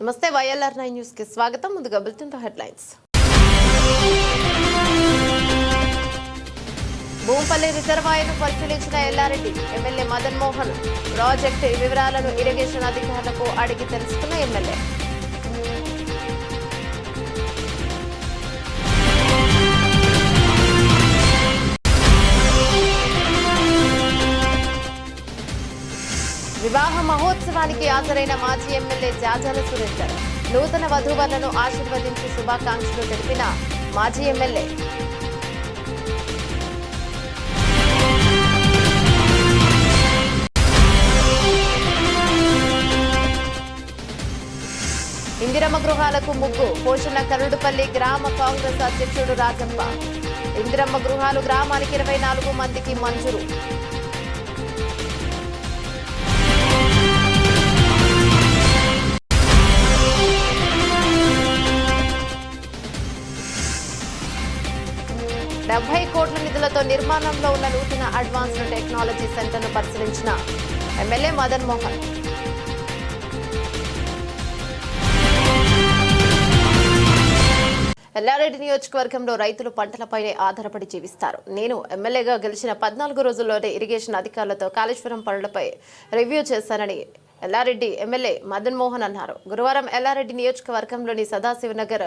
నమస్తే YLR nine న్యూస్కి స్వాగతం ముందుగా బులెటిన్తో హెడ్లైన్స్ భూంపల్లి రిజర్వాయర్ను పరిశీలించిన ఎల్లారెడ్డి ఎమ్మెల్యే మదన్ మోహన్ ప్రాజెక్టు వివరాలను ఇరిగేషన్ అధికారులకు అడిగి తెలుసుకున్న ఎమ్మెల్యే. వివాహ మహోత్సవానికి హాజరైన మాజీ ఎమ్మెల్యే జాజాల సురేందర్ నూతన వధూవరులను ఆశీర్వదించి శుభాకాంక్షలు తెలిపిన మాజీ ఎమ్మెల్యే. ఇందిరమ్మ గృహాలకు ముగ్గు. పోషణ కరుడుపల్లి గ్రామ కాంగ్రెస్ అధ్యక్షుడు రాజప్ప. ఇందిరమ్మ గృహాలు గ్రామానికి ఇరవై నాలుగు మందికి మంజూరు. డెబ్బై కోట్ల నిధులతో నిర్మాణంలో ఉన్న నూతన అడ్వాన్స్డ్ టెక్నాలజీ సెంటర్ను పరిశీలించిన ఎమ్మెల్యే మదన్ మోహన్. ఎల్లారెడ్డి నియోజకవర్గంలో రైతులు పంటలపైనే ఆధారపడి జీవిస్తారు. నేను ఎమ్మెల్యేగా గెలిచిన పద్నాలుగు రోజుల్లోనే ఇరిగేషన్ అధికారులతో కాళేశ్వరం పనులపై రివ్యూ చేశానని ఎల్లారెడ్డి ఎమ్మెల్యే మదన్ మోహన్ అన్నారు. గురువారం ఎల్లారెడ్డి నియోజకవర్గంలోని సదాశివనగర్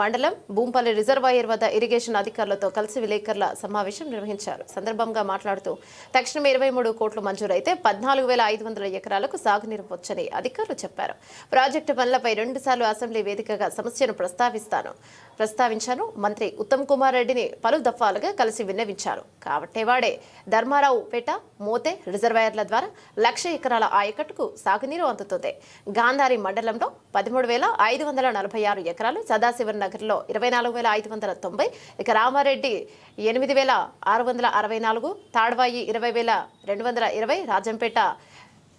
మండలం భూంపల్లి రిజర్వాయర్ వద్ద ఇరిగేషన్ అధికారులతో కలిసి విలేకరుల సమావేశం నిర్వహించారు. సందర్భంగా మాట్లాడుతూ తక్షణమే ఇరవై మూడు కోట్లు మంజూరైతే పద్నాలుగు వేల ఐదు వందల ఎకరాలకు సాగునీరు వచ్చని అధికారులు చెప్పారు. ప్రాజెక్టు పనులపై రెండుసార్లు అసెంబ్లీ వేదికగా సమస్యను ప్రస్తావిస్తాను. ప్రస్తావించాను మంత్రి ఉత్తమ్ కుమార్ రెడ్డిని పలు దఫాలుగా కలిసి విన్నవించారు. కాబట్టే వాడే ధర్మారావు పేట మోతే రిజర్వాయర్ల ద్వారా లక్ష ఎకరాల ఆయకట్టుకు సాగునీరు అందుతుంది. గాంధారి మండలంలో పదమూడు వేల ఐదు వందల నలభై ఆరు ఎకరాలు సదాశివన్ నగర్లో ఇరవై నాలుగు వేల ఐదు వందల తొంభై ఇక రామారెడ్డి ఎనిమిది వేల ఆరు వందల అరవై నాలుగు తాడ్వాయి ఇరవై వేల రెండు వందల ఇరవై రాజంపేట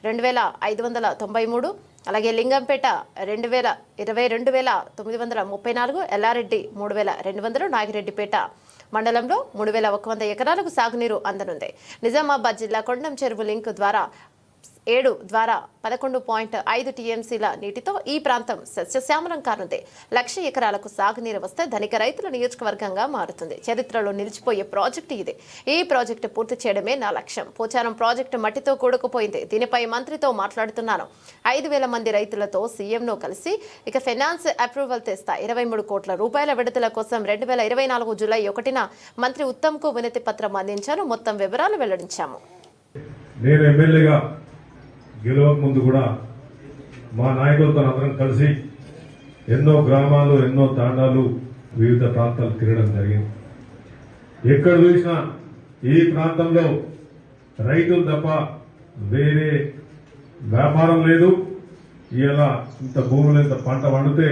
రెండు వేల ఐదు వందల తొంభై మూడు అలాగే లింగంపేట రెండు వేల ఇరవై రెండు వేల తొమ్మిది వందల ముప్పై నాలుగు ఎల్లారెడ్డి మూడు వేల రెండు వందలు నాగిరెడ్డిపేట మండలంలో మూడు వేల ఒక వంద ఎకరాలకు సాగునీరు అందనుంది. నిజామాబాద్ జిల్లా కొండం చెరువు లింక్ ద్వారా ఏడు ద్వారా పదకొండు పాయింట్ ఐదు టీఎంసీల నీటితో ఈ ప్రాంతం సస్యశ్యామలం కానుంది లక్ష ఎకరాలకు సాగునీరు వస్తే ధనిక రైతుల నియోజకవర్గంగా మారుతుంది. చరిత్రలో నిలిచిపోయే ప్రాజెక్టు ఇది. ఈ ప్రాజెక్టు పూర్తి చేయడమే నా లక్ష్యం. పోచారం ప్రాజెక్టు మట్టితో కూడుకుపోయింది. దీనిపై మంత్రితో మాట్లాడుతున్నాను. ఐదు వేల మంది రైతులతో సీఎంను కలిసి ఇక ఫైనాన్స్ అప్రూవల్ తెస్తా. ఇరవై మూడు కోట్ల రూపాయల విడుదల కోసం రెండు వేల ఇరవై నాలుగు జూలై ఒకటిన మంత్రి ఉత్తమ్కు వినతి పత్రం అందించాను. మొత్తం వివరాలు వెల్లడించాము. నేను ఎమ్మెల్యేగా గెలవక ముందు కూడా మా నాయకులతో అందరం కలిసి ఎన్నో గ్రామాలు ఎన్నో తాండాలు వివిధ ప్రాంతాలు తిరగడం జరిగింది. ఎక్కడ చూసినా ఈ ప్రాంతంలో రైతులు తప్ప వేరే వ్యాపారం లేదు. ఇలా ఇంత భూములు ఇంత పంట వండితే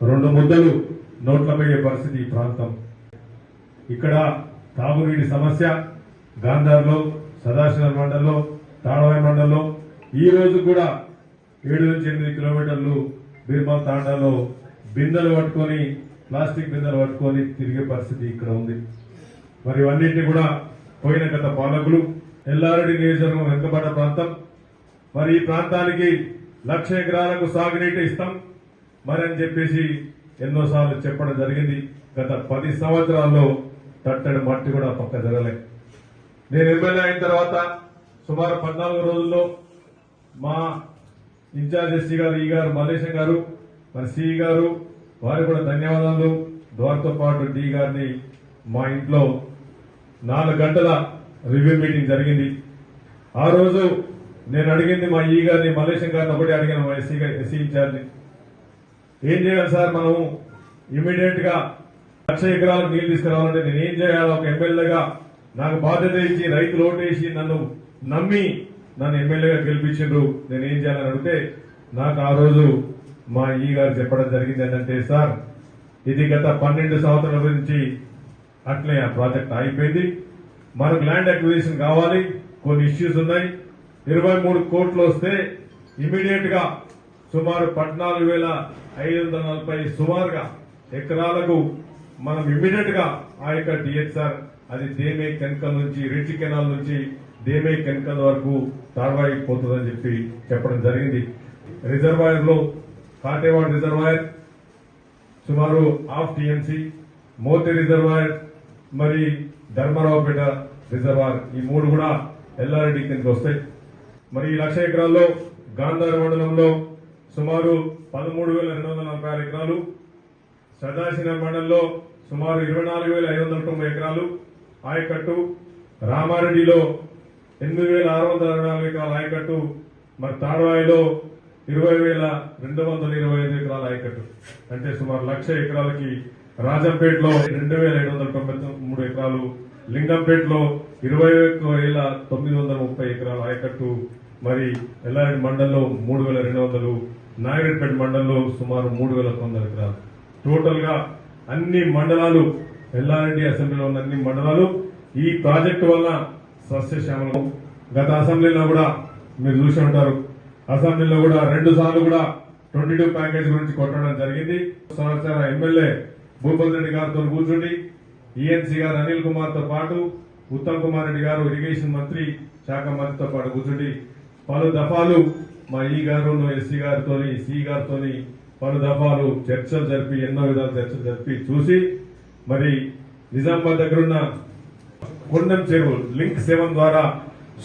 రెండు ముద్దలు నోట్లమయ్యే పరిస్థితి ఈ ప్రాంతం. ఇక్కడ తాగునీటి సమస్య గాంధార్లో సదాశివ మండల్లో తాడవాయి మండల్లో ఈ రోజు కూడా ఏడు నుంచి ఎనిమిది కిలోమీటర్లు బీర్మల్ తాండాలో బిందెలు పట్టుకొని ప్లాస్టిక్ బిందెలు పట్టుకొని తిరిగే పరిస్థితి ఇక్కడ ఉంది. మరి ఇవన్నింటినీ కూడా పోయిన గత పాలకులు ఎల్లారెడ్డి నియోజకవర్గం వెనుకబడ్డ ప్రాంతం. మరి ఈ ప్రాంతానికి లక్ష ఎకరాలకు సాగునీటి ఇస్తాం. మరి అని చెప్పేసి ఎన్నోసార్లు చెప్పడం జరిగింది. గత పది సంవత్సరాల్లో తట్టడి మట్టి కూడా పక్క జరగలే. నేను ఎమ్మెల్యే అయిన తర్వాత సుమారు పద్నాలుగు రోజుల్లో మా ఇన్ఛార్జ్ ఎస్సీ గారు ఈ గారు మల్లేశం గారు మరి సిఈ గారు వారికి కూడా ధన్యవాదాలు. వారితో పాటు డి గారిని మా ఇంట్లో నాలుగు గంటల రివ్యూ మీటింగ్ జరిగింది. ఆ రోజు నేను అడిగింది మా ఈ గారిని మల్లేశం గారిని ఒకటి అడిగాను మా ఎస్సీ ఎస్సీ ఇన్ఛార్జ్ని. ఏం చేయాలి సార్ మనం ఇమీడియట్గా లక్ష ఎకరాలకు నీళ్ళు తీసుకురావాలంటే నేను ఏం చేయాలి? ఒక ఎమ్మెల్యేగా నాకు బాధ్యత ఇచ్చి రైతులు ఓటేసి నన్ను నమ్మి నన్ను ఎమ్మెల్యేగా గెలిపించిండ్రు. నేను ఏం చేయాలని అడిగితే నాకు ఆ రోజు మా ఈ గారు చెప్పడం జరిగింది ఏంటంటే సార్ ఇది గత పన్నెండు సంవత్సరాల నుంచి అట్లే ఆ ప్రాజెక్ట్ ఆగిపోయింది. మనకు ల్యాండ్ అక్విజిషన్ కావాలి కొన్ని ఇష్యూస్ ఉన్నాయి. ఇరవై మూడు కోట్లు వస్తే ఇమీడియట్గా సుమారు పద్నాలుగు వేల ఐదు వందల నలభై సుమారుగా ఎకరాలకు మనం ఇమీడియట్గా ఆ యొక్క డిహెచ్ఆర్ అది దేమే కెనకల్ నుంచి రిచ్ కెనాల్ నుంచి దేమే కెమికల్ వరకు తాడవాయి పోతుందని చెప్పి చెప్పడం జరిగింది. రిజర్వాయర్లో కాటేవాడ్ రిజర్వాయర్ సుమారు హాఫ్ టీఎంసీ మోతి రిజర్వాయర్ మరి ధర్మరావుపేట రిజర్వాయర్ ఈ మూడు కూడా ఎల్ఆర్డి కిందకి వస్తాయి. మరి ఈ లక్ష ఎకరాల్లో గాంధార మండలంలో సుమారు పదమూడు వేల రెండు వందల నలభై ఆరు ఎకరాలు సదాశివ మండలంలో సుమారు ఇరవై నాలుగు వేల ఐదు వందల తొంభై ఎకరాలు ఆయకట్టు రామారెడ్డిలో ఎనిమిది వేల ఆరు వందల అరవై నాలుగు ఎకరాల ఆయకట్టు మరి తాడవాయిలో ఇరవై వేల రెండు వందల ఇరవై ఐదు ఎకరాల ఆయకట్టు. అంటే సుమారు లక్ష ఎకరాలకి రాజంపేటలో రెండు వేల ఏడు వందల తొంభై మూడు ఎకరాలు లింగంపేటలో ఇరవై వేల తొమ్మిది వందల ముప్పై ఎకరాల ఆయకట్టు మరి ఎల్లారెడ్డి మండలంలో మూడు వేల రెండు వందలు నాయుడుపేట మండలంలో సుమారు మూడు వేల తొందర ఎకరాలు. టోటల్గా అన్ని మండలాలు ఎల్లారెడ్డి అసెంబ్లీలో ఉన్న అన్ని మండలాలు ఈ ప్రాజెక్టు వల్ల సస్యశ్యామలం గత అసెంబ్లీలో కూడా మీరు చూసి ఉంటారు. అసెంబ్లీలో కూడా రెండు సార్లు కూడా ట్వంటీ టూ ప్యాకేజ్ గురించి కొట్టడం జరిగింది. సంవత్సర ఎమ్మెల్యే భూపతి రెడ్డి గారితో కూర్చుండి ఈఎన్సీ గారు అనిల్ కుమార్తో పాటు ఉత్తమ్ కుమార్ రెడ్డి గారు ఇరిగేషన్ మంత్రి శాఖ మంత్రితో పాటు కూర్చుండి పలు దఫాలు మా ఈ గారు ఎస్సీ గారితో సి గారితో పలు దఫాలు చర్చలు జరిపి ఎన్నో విధాలు చర్చలు జరిపి చూసి మరి నిజామాబాద్ దగ్గర ఉన్న కొండం చెరువు లింక్ సెవెన్ ద్వారా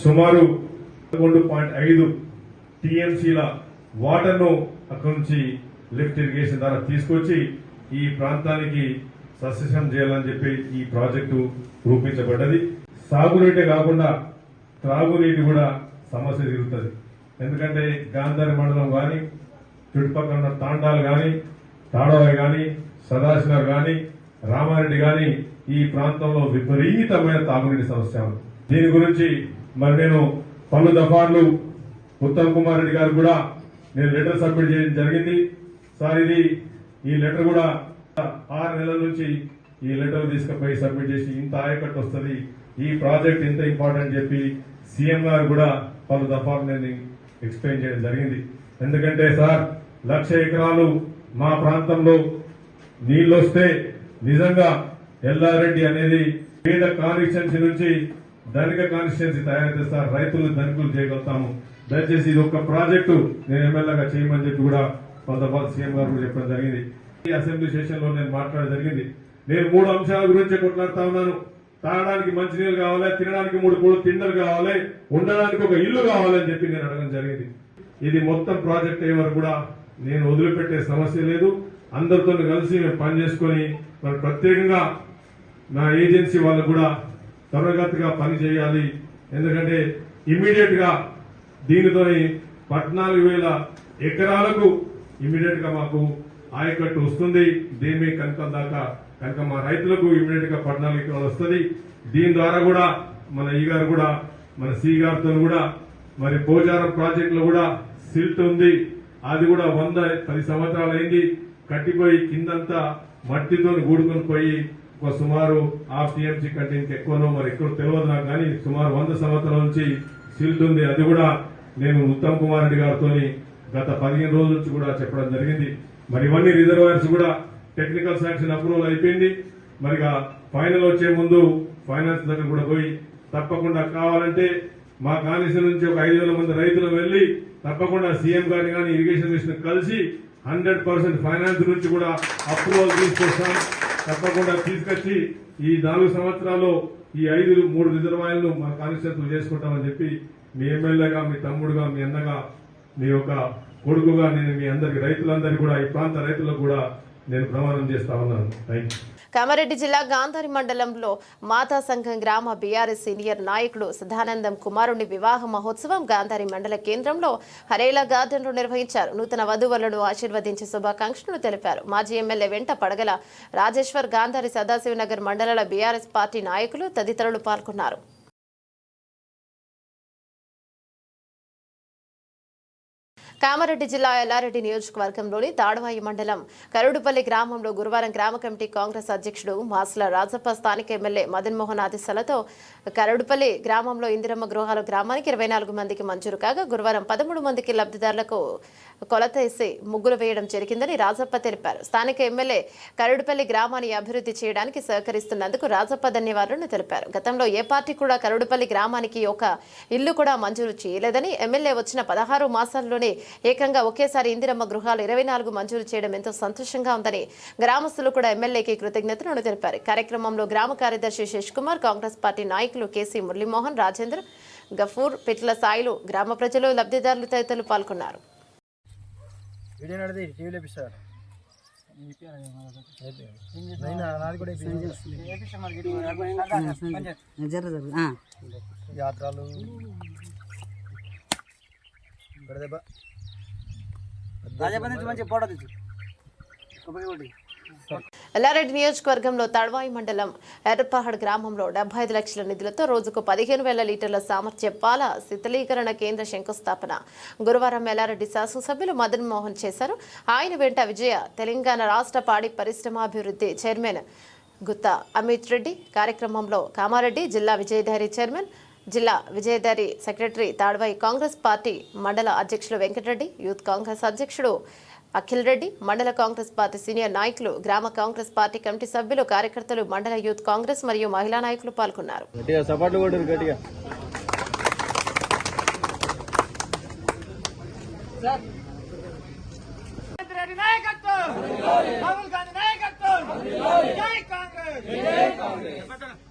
సుమారు పదకొండు పాయింట్ ఐదు టీఎంసీల వాటర్ను అక్కడి నుంచి లిఫ్ట్ ఇరిగేషన్ ద్వారా తీసుకొచ్చి ఈ ప్రాంతానికి సస్యశం చేయాలని చెప్పి ఈ ప్రాజెక్టు రూపించబడ్డది. సాగునీటే కాకుండా త్రాగునీటి కూడా సమస్య తిరుగుతుంది ఎందుకంటే గాంధారి మండలం కానీ చుట్టుపక్కల ఉన్న తాండాలు కానీ తాడవాయి కానీ సదాశివర్ కానీ రామారెడ్డి కానీ ఈ ప్రాంతంలో విపరీతమైన తాగునీటి సమస్య దీని గురించి మరి నేను పలు దఫార్లు ఉత్తమ్ కుమార్ రెడ్డి గారు కూడా నేను లెటర్ సబ్మిట్ చేయడం జరిగింది. సార్ ఇది ఈ లెటర్ కూడా ఆరు నెలల నుంచి ఈ లెటర్ తీసుకుపోయి సబ్మిట్ చేసి ఇంత ఆయకట్టు వస్తుంది. ఈ ప్రాజెక్ట్ ఇంత ఇంపార్టెంట్ చెప్పి సీఎం గారు కూడా పలు దఫాలు నేను ఎక్స్ప్లెయిన్ చేయడం జరిగింది. ఎందుకంటే సార్ లక్ష ఎకరాలు మా ప్రాంతంలో నీళ్ళు వస్తే నిజంగా ఎల్లారెడ్డి అనేది పేద కాన్స్టిట్యున్సీ నుంచి ధనిక కాన్స్టిట్యున్సీ తయారు చేస్తారు రైతులు ధనికులు చేయగలుగుతాము. దయచేసి ఇది ఒక ప్రాజెక్టు నేను ఎమ్మెల్యేగా చేయమని చెప్పి కూడా కొంతమంది సీఎం గారు కూడా చెప్పడం జరిగింది. ఈ అసెంబ్లీ సెషన్లో నేను మాట్లాడడం జరిగింది. నేను మూడు అంశాల గురించి కొట్లాడుతా ఉన్నాను. తాగడానికి మంచినీళ్ళు కావాలి తినడానికి మూడు పూలు తిండలు కావాలి ఉండడానికి ఒక ఇల్లు కావాలని చెప్పి నేను అడగడం జరిగింది. ఇది మొత్తం ప్రాజెక్ట్ అయ్యే వరకు కూడా నేను వదిలిపెట్టే సమస్య లేదు. అందరితో కలిసి మేము పని చేసుకొని మరి ప్రత్యేకంగా నా ఏజెన్సీ వాళ్ళు కూడా త్వరగతిగా పని చేయాలి. ఎందుకంటే ఇమ్మీడియట్గా దీనితోని పద్నాలుగు వేల ఎకరాలకు ఇమ్మీడియట్గా మాకు ఆయకట్టు వస్తుంది. దీని కనుక దాకా కనుక మా రైతులకు ఇమ్మీడియట్గా పద్నాలుగు ఎకరాలు వస్తుంది. దీని ద్వారా కూడా మన ఈ గారు కూడా మన సి గారితో కూడా మరి పోచారం ప్రాజెక్టులో కూడా సిల్ట్ ఉంది. అది కూడా వంద పది సంవత్సరాలు అయింది కట్టిపోయి కిందంతా మట్టితో గూడుకొని పోయి ఒక సుమారు హాఫ్ టీఎంసీ కంటే ఇంకెక్కువనో మరి ఎక్కువ తెలియదు నాకు కానీ సుమారు వంద సంవత్సరాల నుంచి సిల్ట్ ఉంది. అది కూడా నేను ఉత్తమ్ కుమార్ రెడ్డి గారితో గత పదిహేను రోజుల నుంచి కూడా చెప్పడం జరిగింది. మరి ఇవన్నీ రిజర్వాయర్స్ కూడా టెక్నికల్ శాంక్షన్ అప్రూవల్ అయిపోయింది. మరి ఫైనల్ వచ్చే ముందు ఫైనాన్స్ దగ్గర కూడా పోయి తప్పకుండా కావాలంటే మా కాన్స్టిట్యూషన్ నుంచి ఒక ఐదు వేల మంది రైతులు వెళ్ళి తప్పకుండా సీఎం గారిని కానీ ఇరిగేషన్ మిషన్ కలిసి హండ్రెడ్ పర్సెంట్ ఫైనాన్స్ నుంచి కూడా అప్రూవల్ తీసుకొస్తాం. తప్పకుండా తీసుకొచ్చి ఈ నాలుగు సంవత్సరాల్లో ఈ ఐదు మూడు రిజర్వాయర్లు మా కాన్స్టిట్యూషన్ చేసుకుంటామని చెప్పి మీ ఎమ్మెల్యేగా మీ తమ్ముడుగా మీ అన్నగా మీ యొక్క కొడుకుగా నేను మీ అందరికి రైతులందరికీ కూడా ఈ ప్రాంత రైతులకు కూడా నేను ప్రమాణం చేస్తా ఉన్నాను. థ్యాంక్ యూ కామారెడ్డి జిల్లా గాంధారి మండలంలో మాతా సంఘం గ్రామ బీఆర్ఎస్ సీనియర్ నాయకుడు సదానందం కుమారుని వివాహ మహోత్సవం గాంధారి మండల కేంద్రంలో హరేలా గార్డెన్లో నిర్వహించారు. నూతన వధువులను ఆశీర్వదించి శుభాకాంక్షలు తెలిపారు. మాజీ ఎమ్మెల్యే వెంట పడగల రాజేశ్వర్ గాంధారి సదాశివనగర్ మండలాల బీఆర్ఎస్ పార్టీ నాయకులు తదితరులు పాల్గొన్నారు. కామారెడ్డి జిల్లా ఎల్లారెడ్డి నియోజకవర్గంలోని తాడవాయి మండలం కరుడుపల్లి గ్రామంలో గురువారం గ్రామ కమిటీ కాంగ్రెస్ అధ్యక్షుడు మాసుల రాజప్ప స్థానిక ఎమ్మెల్యే మదన్ మోహన్ ఆదేశాలతో కరుడుపల్లి గ్రామంలో ఇందిరమ్మ గృహాల గ్రామానికి ఇరవై నాలుగు మందికి మంజూరు కాగా గురువారం పదమూడు మందికి లబ్ధిదారులకు కొలత వేసి ముగ్గులు వేయడం జరిగిందని రాజప్ప తెలిపారు. స్థానిక ఎమ్మెల్యే కరుడుపల్లి గ్రామాన్ని అభివృద్ధి చేయడానికి సహకరిస్తున్నందుకు రాజప్ప ధన్యవాదాలను తెలిపారు. గతంలో ఏ పార్టీ కూడా కరుడుపల్లి గ్రామానికి ఒక ఇల్లు కూడా మంజూరు చేయలేదని ఎమ్మెల్యే వచ్చిన పదహారు మాసాల్లోనే ఏకంగా ఒకేసారి ఇందిరమ్మ గృహాలు ఇరవై నాలుగు మంజూరు చేయడం ఎంతో సంతోషంగా ఉందని గ్రామస్తులు కూడా ఎమ్మెల్యేకి కృతజ్ఞతలను తెలిపారు. కార్యక్రమంలో గ్రామ కార్యదర్శి శేష్ కుమార్ కాంగ్రెస్ పార్టీ నాయకులు కేసీ మురళీమోహన్ రాజేంద్ర గఫూర్ పిట్ల సాయిలు గ్రామ ప్రజలు లబ్ధిదారులు తదితరులు పాల్గొన్నారు. వీడియో నడితే టీవీలో ఇప్పిస్తారు యాత్రలు. గడదెబ్బ రాజపతి నుంచి మంచి పోటీ కొబ్బరి కొట్టి. ఎల్లారెడ్డి నియోజకవర్గంలో తడవాయి మండలం ఎర్రపహడ్ గ్రామంలో డెబ్బై ఐదు లక్షల నిధులతో రోజుకు పదిహేను వేల లీటర్ల సామర్థ్య పాల శీతలీకరణ కేంద్ర శంకుస్థాపన. గురువారం ఎల్లారెడ్డి శాసనసభ్యులు మదన్ మోహన్ చేశారు. ఆయన వెంట విజయ తెలంగాణ రాష్ట్ర పాడి పరిశ్రమాభివృద్ధి చైర్మన్ గుత్తా అమిత్ రెడ్డి కార్యక్రమంలో కామారెడ్డి జిల్లా విజయధారి చైర్మన్ జిల్లా విజయధారి సెక్రటరీ తాడ్వాయి కాంగ్రెస్ పార్టీ మండల అధ్యక్షులు వెంకటరెడ్డి యూత్ కాంగ్రెస్ అధ్యక్షుడు అఖిల్ రెడ్డి మండల కాంగ్రెస్ పార్టీ సీనియర్ నాయకులు గ్రామ కాంగ్రెస్ పార్టీ కమిటీ సభ్యులు కార్యకర్తలు మండల యూత్ కాంగ్రెస్ మరియు మహిళా నాయకులు పాల్గొన్నారు. రాహుల్ గాంధీ నాయకత్వం జై కాంగ్రెస్ జై కాంగ్రెస్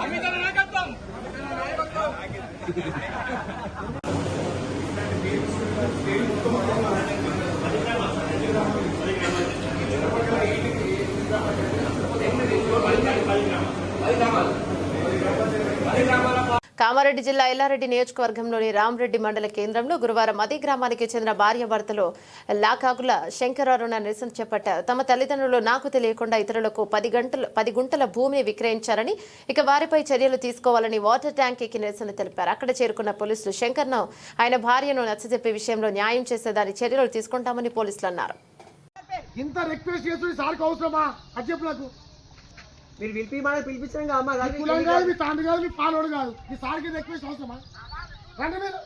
అమిత నాయకత్వం కామారెడ్డి జిల్లా ఎల్లారెడ్డి నియోజకవర్గంలోని రామరెడ్డి మండల కేంద్రంలో గురువారం అదే గ్రామానికి చెందిన భార్యాభర్తలు లాకాకుల శంకరారుణ నిరసన చేపట్టారు. తమ తల్లిదండ్రులు నాకు తెలియకుండా ఇతరులకు పది గంటల పది గుంటల భూమిని విక్రయించారని ఇక వారిపై చర్యలు తీసుకోవాలని వాటర్ ట్యాంక్ ఎక్కి నిరసన తెలిపారు. అక్కడ చేరుకున్న పోలీసులు శంకర్ను ఆయన భార్యను నచ్చజెప్పే విషయంలో న్యాయం చేసేదాని చర్యలు తీసుకుంటామని పోలీసులు అన్నారు. ఇంత రిక్వెస్ట్ చేస్తుంది సార్కి అవసరమా? నాకు మీరు పిలిపి మన పిలిపించాం అమ్మా మీ కులం కాదు మీ తండ్రి కాదు మీ పాలోడు కాదు. ఈ సార్కి రిక్వెస్ట్ అవసరమా? రండి మీరు.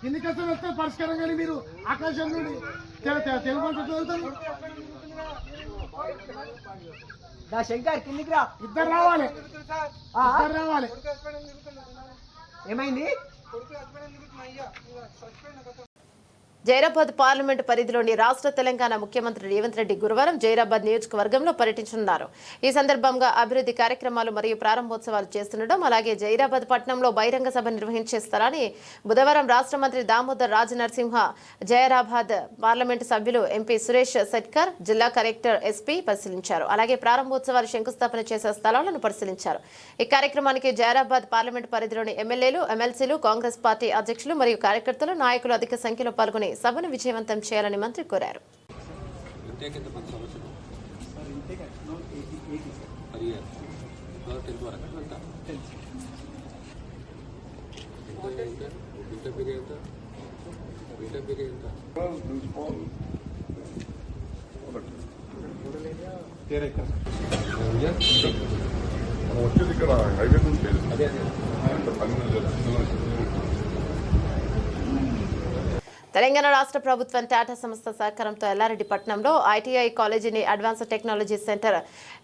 కిందికి వస్తే వస్తే పరిష్కారం కానీ మీరు ఆకాశం నుండి తెలుగు చదువుతారు? శంకర్ కిందికి రా. ఇద్దరు రావాలి. ఇద్దరు రావాలి. ఏమైంది? జైరాబాద్ పార్లమెంటు పరిధిలోని రాష్ట్ర తెలంగాణ ముఖ్యమంత్రి రేవంత్ రెడ్డి గురువారం జైరాబాద్ నియోజకవర్గంలో పర్యటించనున్నారు. ఈ సందర్భంగా అభివృద్ధి కార్యక్రమాలు మరియు ప్రారంభోత్సవాలు చేస్తుండడం అలాగే జైరాబాద్ పట్టణంలో బహిరంగ సభ నిర్వహించే స్థలాన్ని బుధవారం రాష్ట్ర మంత్రి దామోదర్ రాజ నరసింహ జైరాబాద్ పార్లమెంటు సభ్యులు ఎంపీ సురేష్ సెట్కర్ జిల్లా కలెక్టర్ ఎస్పీ పరిశీలించారు. అలాగే ప్రారంభోత్సవాలు శంకుస్థాపన చేసే స్థలాలను పరిశీలించారు. ఈ కార్యక్రమానికి జైరాబాద్ పార్లమెంటు పరిధిలోని ఎమ్మెల్యేలు ఎమ్మెల్సీలు కాంగ్రెస్ పార్టీ అధ్యక్షులు మరియు కార్యకర్తలు నాయకులు అధిక సంఖ్యలో పాల్గొని సభను విజయవంతం చేయాలని మంత్రి కోరారు మనం వచ్చేది ఇక్కడ హైవే నుంచి పని మీద జరుగుతుంది. తెలంగాణ రాష్ట్ర ప్రభుత్వం టాటా సంస్థ సహకారంతో ఎల్లారెడ్డి పట్టణంలో ఐటీఐ కాలేజీని అడ్వాన్స్ టెక్నాలజీ సెంటర్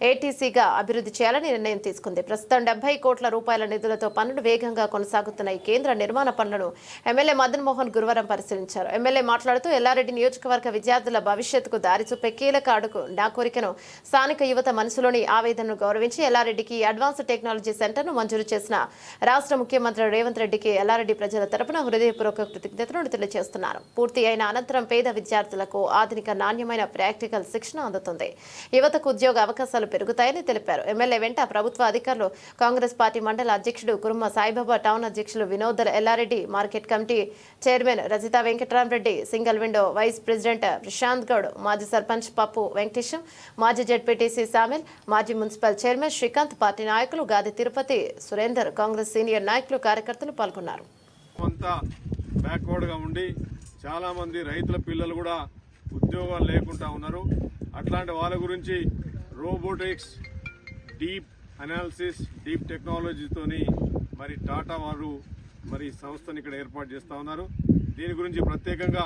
ఏటీసీగా అభివృద్ధి చేయాలని నిర్ణయం తీసుకుంది. ప్రస్తుతం డెబ్బై కోట్ల రూపాయల నిధులతో పనులు వేగంగా కొనసాగుతున్న ఈ కేంద్ర నిర్మాణ పనులను ఎమ్మెల్యే మదన్ మోహన్ గురువారం పరిశీలించారు. ఎమ్మెల్యే మాట్లాడుతూ ఎల్లారెడ్డి నియోజకవర్గ విద్యార్థుల భవిష్యత్తుకు దారి చూపే కీలక అడుగు నా కోరికను స్థానిక యువత మనసులోని ఆవేదనను గౌరవించి ఎల్లారెడ్డికి ఈ అడ్వాన్స్ టెక్నాలజీ సెంటర్ను మంజూరు చేసిన రాష్ట్ర ముఖ్యమంత్రి రేవంత్ రెడ్డికి ఎల్లారెడ్డి ప్రజల తరపున హృదయపూర్వక కృతజ్ఞతలు తెలియజేస్తున్నారు. పూర్తి అయిన అనంతరం పేద విద్యార్థులకు ఆధునిక నాణ్యమైన ప్రాక్టికల్ శిక్షణ అందుతుంది. యువతకు ఉద్యోగ అవకాశాలు పెరుగుతాయని తెలిపారు. ఎమ్మెల్యే వెంట ప్రభుత్వ అధికారులు కాంగ్రెస్ పార్టీ మండల అధ్యక్షుడు కురుమ సాయిబాబా టౌన్ అధ్యక్షులు Vinod Yellareddy market committee chairman Rajitha Venkataramareddy single window vice president Prashanth Goud మాజీ సర్పంచ్ పప్పు వెంకటేశం మాజీ జడ్పీటీసీ సామిల్ మాజీ మున్సిపల్ చైర్మన్ శ్రీకాంత్ పార్టీ నాయకులు గాది తిరుపతి సురేందర్ కాంగ్రెస్ సీనియర్ నాయకులు కార్యకర్తలు పాల్గొన్నారు. కొంత బ్యాక్వర్డ్గా ఉండి చాలామంది రైతుల పిల్లలు కూడా ఉద్యోగాలు లేకుండా ఉన్నారు. అట్లాంటి వాళ్ళ గురించి రోబోటిక్స్ డీప్ అనాలిసిస్ డీప్ టెక్నాలజీతోని మరి టాటా వారు మరి సంస్థను ఇక్కడ ఏర్పాటు చేస్తా ఉన్నారు. దీని గురించి ప్రత్యేకంగా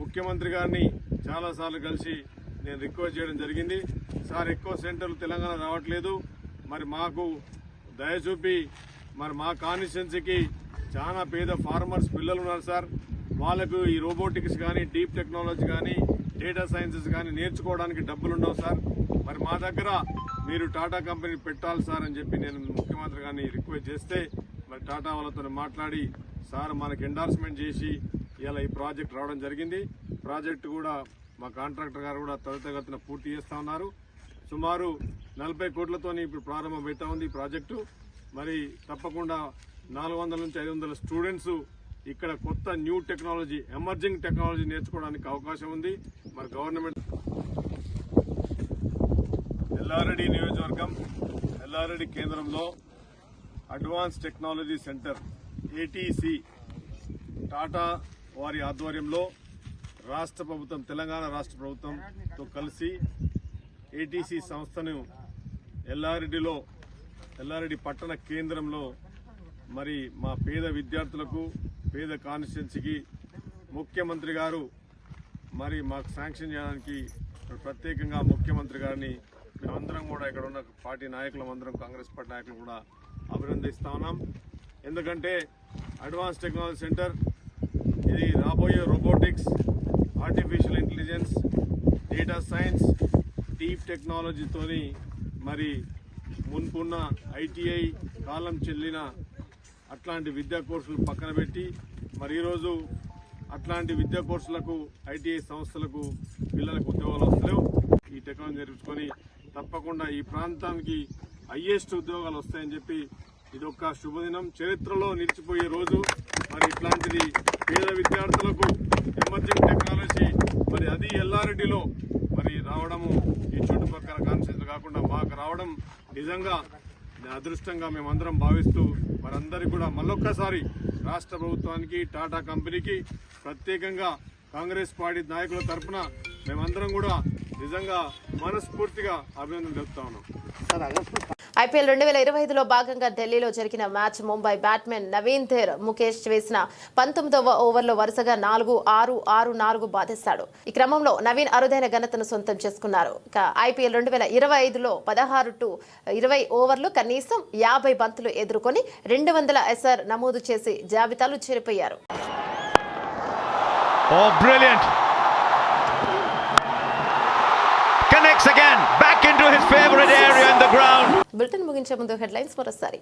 ముఖ్యమంత్రి గారిని చాలాసార్లు కలిసి నేను రిక్వెస్ట్ చేయడం జరిగింది. సార్ ఎక్కువ సెంటర్లు తెలంగాణ రావట్లేదు. మరి మాకు దయచూపి మరి మా కాన్స్టిట్యున్సీకి చాలా పేద ఫార్మర్స్ పిల్లలు ఉన్నారు సార్. వాళ్ళకు ఈ రోబోటిక్స్ కానీ డీప్ టెక్నాలజీ కానీ డేటా సైన్సెస్ కానీ నేర్చుకోవడానికి డబ్బులు ఉండవు సార్. మరి మా దగ్గర మీరు టాటా కంపెనీ పెట్టాలి సార్ అని చెప్పి నేను ముఖ్యమంత్రి గారిని రిక్వెస్ట్ చేస్తే మరి టాటా వాళ్ళతో మాట్లాడి సార్ మనకి ఎండార్స్మెంట్ చేసి ఇలా ఈ ప్రాజెక్ట్ రావడం జరిగింది. ప్రాజెక్ట్ కూడా మా కాంట్రాక్టర్ గారు కూడా త్వరితగతిన పూర్తి చేస్తా ఉన్నారు. సుమారు నలభై కోట్లతోని ఇప్పుడు ప్రారంభమవుతా ఉంది ఈ ప్రాజెక్టు. మరి తప్పకుండా నాలుగు వందల నుంచి ఐదు వందల స్టూడెంట్స్ ఇక్కడ కొత్త న్యూ టెక్నాలజీ ఎమర్జింగ్ టెక్నాలజీ నేర్చుకోవడానికి అవకాశం ఉంది. మరి గవర్నమెంట్ ఎల్ఆర్ఎడి నియోజకవర్గం ఎల్ఆర్ఎడి కేంద్రంలో advance technology centre ATC Tata వారి ఆధ్వర్యంలో రాష్ట్ర ప్రభుత్వం తెలంగాణ రాష్ట్ర ప్రభుత్వంతో కలిసి ఏటీసీ సంస్థను ఎల్ఆర్ఎడిలో ఎల్ఆర్ఎడి పట్టణ కేంద్రంలో మరి మా పేద విద్యార్థులకు పేద కాన్స్టిట్యున్సీకి ముఖ్యమంత్రి గారు మరి మాకు శాంక్షన్ చేయడానికి ప్రత్యేకంగా ముఖ్యమంత్రి గారిని మేమందరం కూడా ఇక్కడ ఉన్న పార్టీ నాయకులం అందరం కాంగ్రెస్ పార్టీ నాయకులు కూడా అభినందిస్తా ఉన్నాం. ఎందుకంటే అడ్వాన్స్ టెక్నాలజీ సెంటర్ ఇది రాబోయే robotics artificial intelligence data science deep టెక్నాలజీతోని మరి మున్పున్న ఐటీఐ కాలం చెల్లిన అట్లాంటి విద్యా కోర్సులు పక్కన పెట్టి మరి ఈరోజు అట్లాంటి విద్యా కోర్సులకు ఐటీఐ సంస్థలకు పిల్లలకు ఉద్యోగాలు వస్తలేవు. ఈ టెక్నాలజీ నేర్పించుకొని తప్పకుండా ఈ ప్రాంతానికి హయ్యెస్ట్ ఉద్యోగాలు వస్తాయని చెప్పి ఇది ఒక శుభదినం. చరిత్రలో నిలిచిపోయే రోజు. మరి ఇట్లాంటిది పేద విద్యార్థులకు ఎమర్జింగ్ టెక్నాలజీ మరి అది ఎల్లారెడ్డిలో మరి రావడము ఈ చుట్టుపక్కల కాన్స్టిట్యూన్స్ కాకుండా మాకు రావడం నిజంగా అదృష్టంగా మేమందరం భావిస్తూ వారందరికీ కూడా మళ్ళొక్కసారి రాష్ట్ర ప్రభుత్వానికి టాటా కంపెనీకి ప్రత్యేకంగా కాంగ్రెస్ పార్టీ నాయకుల తరఫున మేమందరం కూడా నిజంగా మనస్ఫూర్తిగా అభినందన తెలుపుతా ఉన్నాం. ఐపీఎల్ రెండు వేల ఇరవై ఐదులో భాగంగా ఢిల్లీలో జరిగిన మ్యాచ్ ముంబై బ్యాట్స్మెన్ నవీన్ థేర్ ముఖేష్ వేసిన పంతొమ్మిదవ ఓవర్లో వరుసగా నాలుగు ఆరు ఆరు నాలుగు బాధేశాడు ఈ క్రమంలో నవీన్ అరుదైన ఘనతను సొంతం చేసుకున్నారు. ఇక ఐపీఎల్ రెండు వేల ఇరవై ఐదులో పదహారు టు ఇరవై ఓవర్లు కనీసం యాభై బంతులు ఎదుర్కొని రెండు వందల ఎస్ఆర్ నమోదు చేసి జాబితాలు చేరిపోయారు. Oh, brilliant. Connects again, back into his favorite area in the ground. Bulletin ముగించే ముందు హెడ్లైన్స్ మరోసారి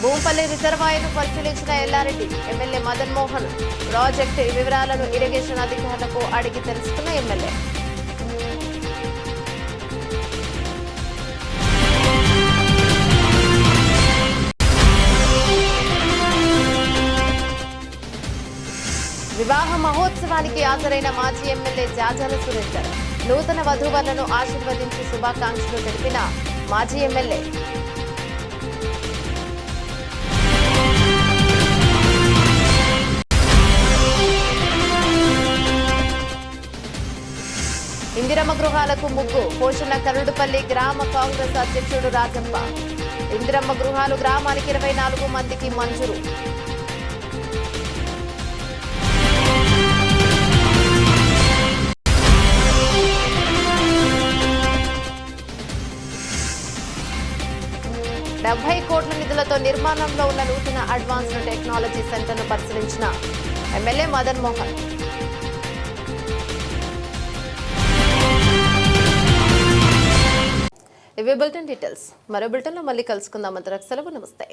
భూంపల్లి రిజర్వాయర్ను పరిశీలించిన ఎల్లారెడ్డి ఎమ్మెల్యే మదన్ మోహన్ ప్రాజెక్టు వివరాలను ఇరిగేషన్ అధికారులకు అడిగి తెలుసుకున్న ఎమ్మెల్యే వివాహ మహోత్సవానికి హాజరైన మాజీ ఎమ్మెల్యే జాజాల సురేందర్ నూతన వధూవరులను ఆశీర్వదించి శుభాకాంక్షలు తెలిపిన మాజీ ఎమ్మెల్యే. ఇందిరమ్మ గృహాలకు ముగ్గు పోషణ కరుడుపల్లి గ్రామ కాంగ్రెస్ అధ్యక్షుడు రాజప్ప. ఇందిరమ్మ గృహాలు గ్రామానికి ఇరవై నాలుగు మందికి మంజూరు. డెబ్బై కోట్ల నిధులతో నిర్మాణంలో ఉన్న నూతన అడ్వాన్స్డ్ టెక్నాలజీ సెంటర్ను పరిశీలించిన ఎమ్మెల్యే మదన్ మోహన్. ఇవి బులెటిన్ డీటెయిల్స్. మరో బులెటిన్లో మళ్ళీ కలుసుకుందాం. అంతరకు సెలవు. నమస్తే.